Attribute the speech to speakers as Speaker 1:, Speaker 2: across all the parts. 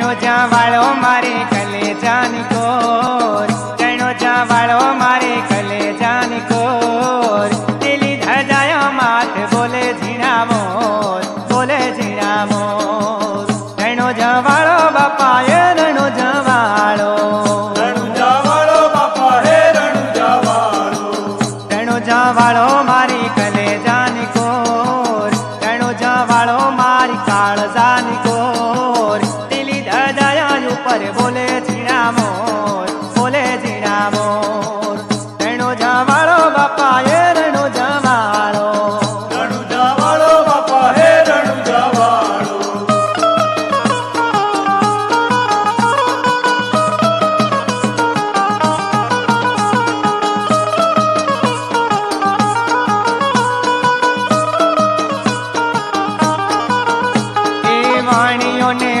Speaker 1: રણોજા વાળો મારે કલેજાની કોર. રણોજા વાળો મારે કલેજાની કોર. દિલી ધજાયો માથ બોલે ઝીણા મોર બોલે ઝીણા મોર એ રણોજા વાળો
Speaker 2: રણુજા વાળો બાપા હે રણુજા વાળો
Speaker 1: વાળો મારી કલેજાની કોર. રણોજા વાળો મારી કાળજાની કોર. દિલી ધજાયા ઉપર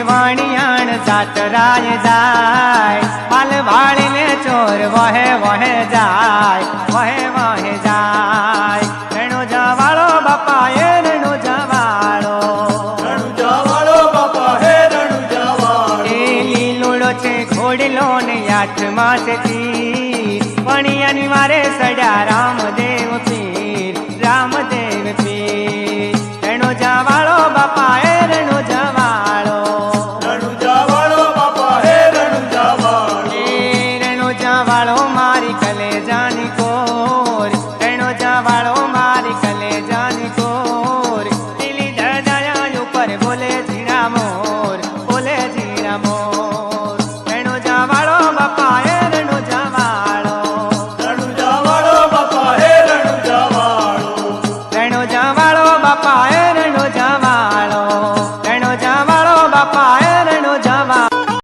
Speaker 1: વાણિયાણ જાતરાય જાય. પાલ ભાળીને ચોર વહે વહે જાય વહે વહે જાય. રણોજા જવાળો બાપા એ રણોજા જવાળો
Speaker 2: રણુજા વાળો બાપા હે રણુજા જવાળો
Speaker 1: એ લીલુડો છે ઘોડલો ને આઠમાં છે તીર. વણિયાની મારે સડ્યા રામદેવ પીર વાળો મારી કલેજાની